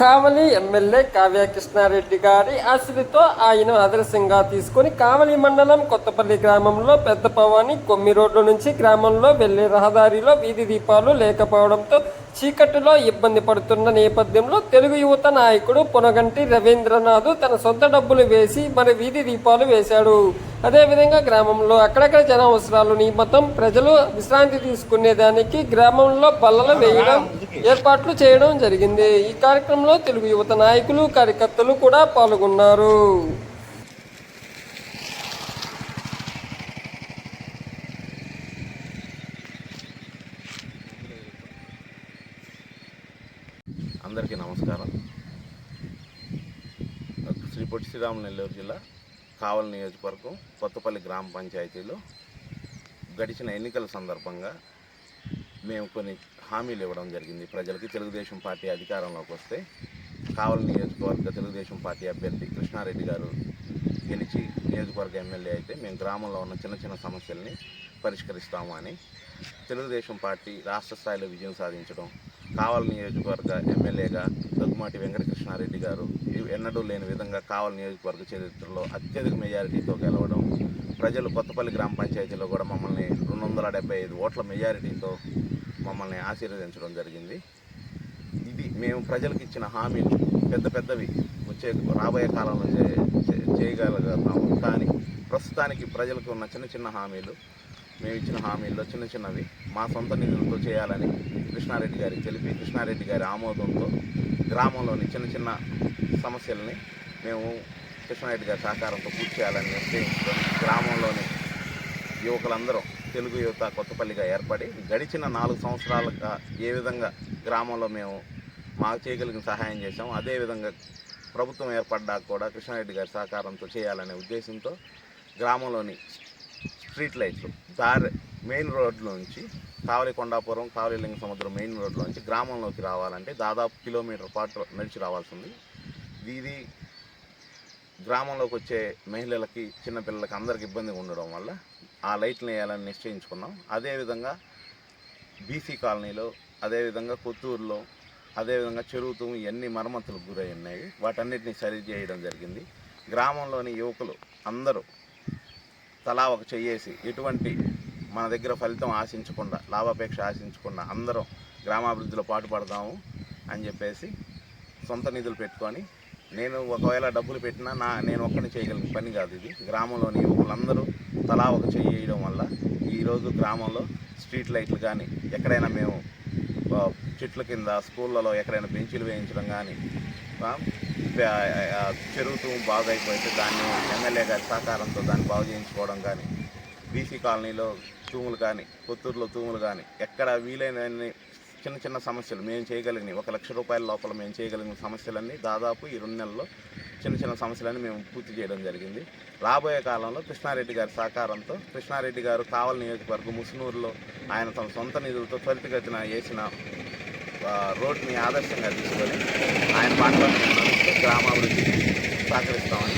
కావలి MLA Kavya Krishna Reddy గారి ఆశలతో ఆయన ఆదర్శంగా తీసుకుని కావలి మండలం కొత్తపల్లి గ్రామంలో పెద్ద పవాని కొమ్మి రోడ్డు నుంచి గ్రామంలో వెళ్ళే రహదారిలో వీధి దీపాలు లేకపోవడంతో చీకటిలో ఇబ్బంది పడుతున్న నేపథ్యంలో తెలుగు యువత నాయకుడు పొనగంటి రవీంద్రనాథ్ తన సొంత డబ్బులు వేసి మరి వీధి దీపాలు వేశాడు. అదేవిధంగా గ్రామంలో అక్కడక్కడ జన అవసరాలు నిమిత్తం ప్రజలు విశ్రాంతి తీసుకునేదానికి గ్రామంలో బల్లలు వేయడం ఏర్పాట్లు చేయడం జరిగింది. ఈ కార్యక్రమంలో తెలుగు యువత నాయకులు కార్యకర్తలు కూడా పాల్గొన్నారు. అందరికీ నమస్కారం. శ్రీ పొట్టి శ్రీరాములు నెల్లూరు జిల్లా కావల్ నియోజకవర్గం కొత్తపల్లి గ్రామ పంచాయతీలో గడిచిన ఎన్నికల సందర్భంగా మేము కొన్ని హామీలు ఇవ్వడం జరిగింది. ప్రజలకి తెలుగుదేశం పార్టీ అధికారంలోకి వస్తే కావల్ నియోజకవర్గ తెలుగుదేశం పార్టీ అభ్యర్థి కృష్ణారెడ్డి గారు గెలిచి నియోజకవర్గ ఎమ్మెల్యే అయితే మేము గ్రామంలో ఉన్న చిన్న చిన్న సమస్యల్ని పరిష్కరిస్తాము అని తెలుగుదేశం పార్టీ రాష్ట్ర స్థాయిలో విజయం సాధించడం కావల్ నియోజకవర్గ ఎమ్మెల్యేగా దగ్గుమాటి వెంకటకృష్ణారెడ్డి గారు ఇవి ఎన్నడూ లేని విధంగా కావల్ నియోజకవర్గ చరిత్రలో అత్యధిక మెజారిటీతో గెలవడం ప్రజలు కొత్తపల్లి గ్రామ పంచాయతీలో కూడా మమ్మల్ని రెండు వందల డెబ్బై ఐదు ఓట్ల మెజారిటీతో మమ్మల్ని ఆశీర్వదించడం జరిగింది. ఇది మేము ప్రజలకు ఇచ్చిన హామీలు పెద్ద పెద్దవి వచ్చే రాబోయే కాలంలో చే- చేయగలుగుతాము కానీ ప్రస్తుతానికి ప్రజలకు ఉన్న చిన్న చిన్న హామీలు మేము ఇచ్చిన హామీల్లో చిన్న చిన్నవి మా సొంత నిధులతో చేయాలని కృష్ణారెడ్డి గారికి తెలిపి కృష్ణారెడ్డి గారి ఆమోదంతో గ్రామంలోని చిన్న చిన్న సమస్యల్ని మేము కృష్ణారెడ్డి గారి సహకారంతో పూర్తి చేయాలని నిశ్చయించుకొని గ్రామంలోని యువకులందరూ తెలుగు యువత కొత్తపల్లిగా ఏర్పడి గడిచిన నాలుగు సంవత్సరాలుగా ఏ విధంగా గ్రామంలో మేము మాకు చేయగలిగిన సహాయం చేసాం అదేవిధంగా ప్రభుత్వం ఏర్పడ్డాక కూడా కృష్ణారెడ్డి గారి సహకారంతో చేయాలనే ఉద్దేశంతో గ్రామంలోని స్ట్రీట్ లైట్లు. దారి మెయిన్ రోడ్లో నుంచి కావలి కొండాపురం కావలి లింగ సముద్రం మెయిన్ రోడ్లో నుంచి గ్రామంలోకి రావాలంటే దాదాపు కిలోమీటర్ పాటు నడిచి రావాల్సి ఉంది. ఇది గ్రామంలోకి వచ్చే మహిళలకి చిన్నపిల్లలకి అందరికి ఇబ్బందిగా ఉండడం వల్ల ఆ లైట్లు వేయాలని నిశ్చయించుకున్నాం. అదేవిధంగా బీసీ కాలనీలో అదేవిధంగా కొత్తూరులో అదేవిధంగా చెరువుతూ ఇవన్నీ మరమ్మతులకు గురై ఉన్నాయి వాటన్నిటిని సరి చేయడం జరిగింది. గ్రామంలోని యువకులు అందరూ తలా ఒక చెయ్యేసి ఎటువంటి మన దగ్గర ఫలితం ఆశించకుండా లాభాపేక్ష ఆశించకుండా అందరం గ్రామాభివృద్ధిలో పాటుపడదాము అని చెప్పేసి సొంత నిధులు పెట్టుకొని నేను ఒకవేళ డబ్బులు పెట్టినా నా నేను ఒక్కడిని చేయగలిగిన పని కాదు ఇది. గ్రామంలోని యువకులందరూ తలా ఒక చేయడం వల్ల ఈరోజు గ్రామంలో స్ట్రీట్ లైట్లు కానీ ఎక్కడైనా మేము చెట్ల కింద స్కూళ్ళలో ఎక్కడైనా బెంచీలు వేయించడం కానీ చెరువుతూ బాగైపోతే దాన్ని ఎమ్మెల్యే గారి సహకారంతో దాన్ని బాగు చేయించుకోవడం కానీ బీసీ కాలనీలో తూములు కానీ కొత్తూరులో తూములు కానీ ఎక్కడ వీలైనన్ని చిన్న చిన్న సమస్యలు మేము చేయగలిగినవి ఒక లక్ష రూపాయల లోపల మేము చేయగలిగిన సమస్యలన్నీ దాదాపు ఈ రెండు నెలల్లో చిన్న చిన్న సమస్యలన్నీ మేము పూర్తి చేయడం జరిగింది. రాబోయే కాలంలో కృష్ణారెడ్డి గారి సహకారంతో కృష్ణారెడ్డి గారు కావల నియోజకవర్గం ముసునూరులో ఆయన తన సొంత నిధులతో త్వరితగతిన వేసిన రోడ్ని ఆదర్శంగా తీసుకొని ఆయన మాట్లాడుతున్నారు. గ్రామాభివృద్ధికి సహకరిస్తామని